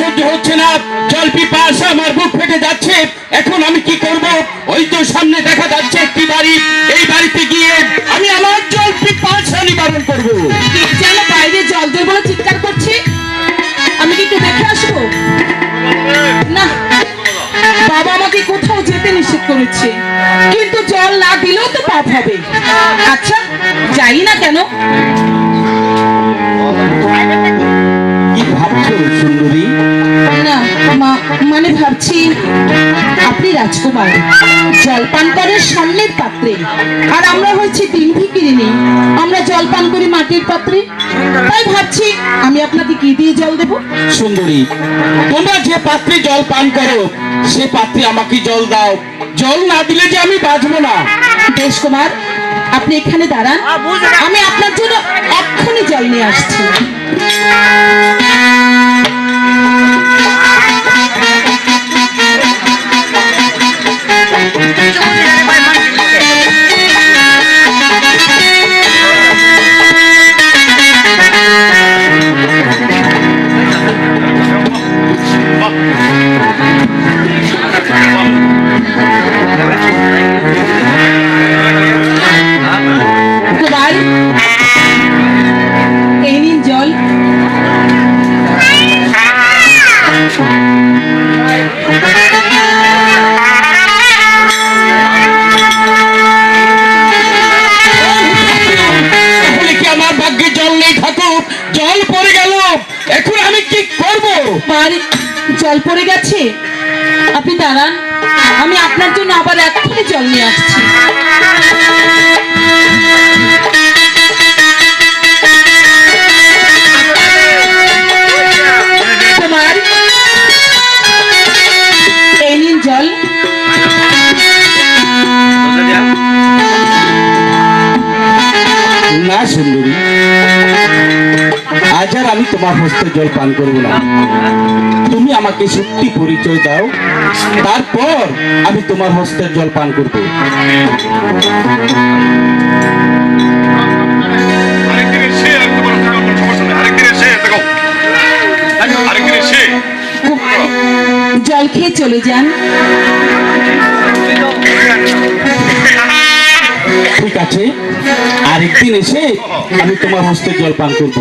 সহ্য হচ্ছে না, জল পিপাসা আমার বুক ফেটে যাচ্ছে। এখন আমি কি করব? ওই তো সামনে দেখা যাচ্ছে একটি বাড়ি। এই বাড়িতে গিয়ে আমি আমার জল পিপাসা নিবারণ করব। যেন বাইরে জল দেব চিৎকার করছি। আমি কি একটু দেখে আসব? না। বাবা আমাকে কোথাও যেতে নিষেধ করেছে। কিন্তু জল না দিলেও তো পাপ হবে। আচ্ছা যাই না কেন? মানে ভাবছি আপনি রাজকুমার জলপান করেন সামনের পাত্রে। আর আমরা হয়েছি তিন ভিকিরিনি আমরা জলপান করি মাটির পাত্রে। তাই ভাবছি আমি আপনাকে কি দিয়ে জল দেব? সুন্দরী তোমরা যে পাত্রে জল পান করো সে পাত্রে আমাকে জল দাও। জল না দিলে যে আমি বাঁচবো না। বেশ কুমার আপনি এখানে দাঁড়ান। আমি আপনার জন্য এক্ষুনি জল নিয়ে আসছি। করব জল পড়ে গেছে। আপনি দাঁড়ান, আমি আপনার জন্য আবার এক্ষুনি জল নিয়ে আসছি। না আমি তোমার হস্তে জল পান করব না। তুমি আমাকে সত্যি পরিচয় দাও। তারপর আমি তোমার হস্তের জল পান করব। জল খেয়ে চলে যান। ঠিক আছে। আরেকদিন এসে আমি তোমার হস্তে জল পান করব।